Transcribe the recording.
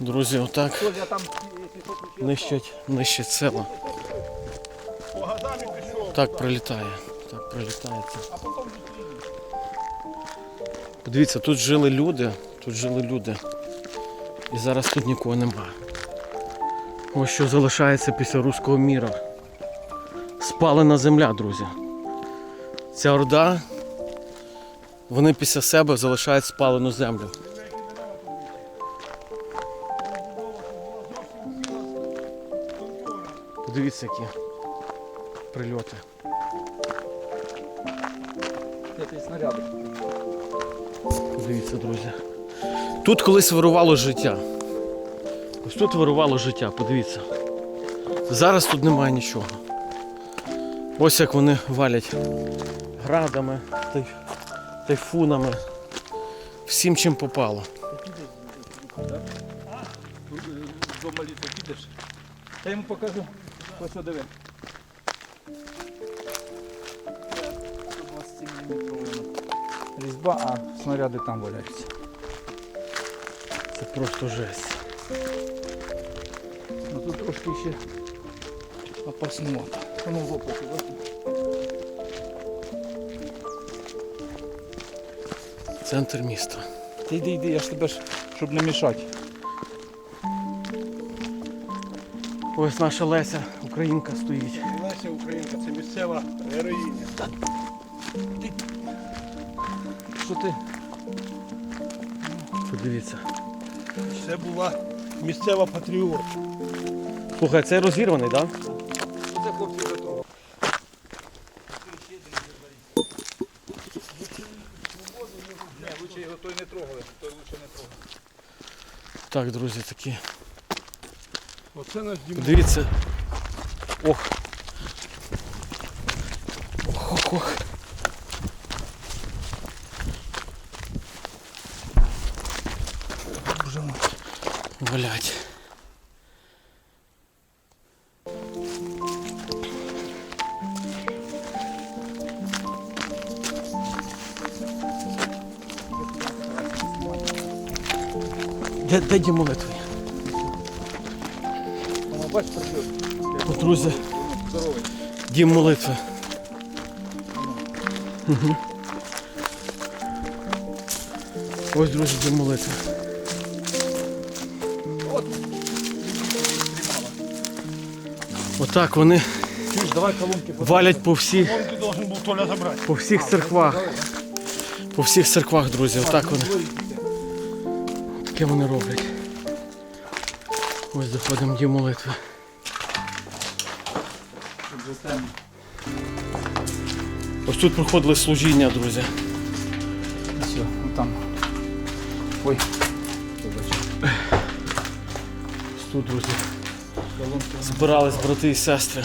Друзі, отак нищать, нищать пішов. Так прилітає. Так прилітає. Подивіться, тут жили люди, тут жили люди. І зараз тут нікого нема. Ось що залишається після руського міра. Спалена земля, друзі. Ця орда, вони після себе залишають спалену землю. Подивіться, які прильоти. Снаряди. Дивіться, друзі. Тут колись вирувало життя. Ось тут вирувало життя, подивіться. Зараз тут немає нічого. Ось як вони валять градами, тай- тайфунами. Всім чим попало. До молитви підеш. Я йому покажу. Ось диви. 127 мм різьба, а снаряди там валяються. Це просто жесть. Ну тут трошки ще опасновато. Ну, в. Центр міста. Ти йди, йди, я ж тебе ж, щоб не мішати. Ось наша Леся, українка стоїть. Леся Українка, це місцева героїня. Що ти? Подивіться. Це була місцева патріот. Слухай, це розірваний, так? Да? Що це хлопці? Не, лучше його той не трогали, той лучше не трогали. Так, друзі, такі. Оце наш дім. Подивіться. Ох. Ох, ох, ох. Боже мой. Валять. Де, де дім молитви? Бач, прийшов. Друзі, Здоровий. дім молитви. Мгм. Ось, друзі, дім молитви. От. Отак вони валять по всіх, по всіх церквах. По всіх церквах, друзі, отак вони. Таке вони роблять. Ось заходимо в дім молитви. Ось тут проходили служіння, друзі. Все, ну там. Ой. Ось тут, друзі, збирались брати і сестри.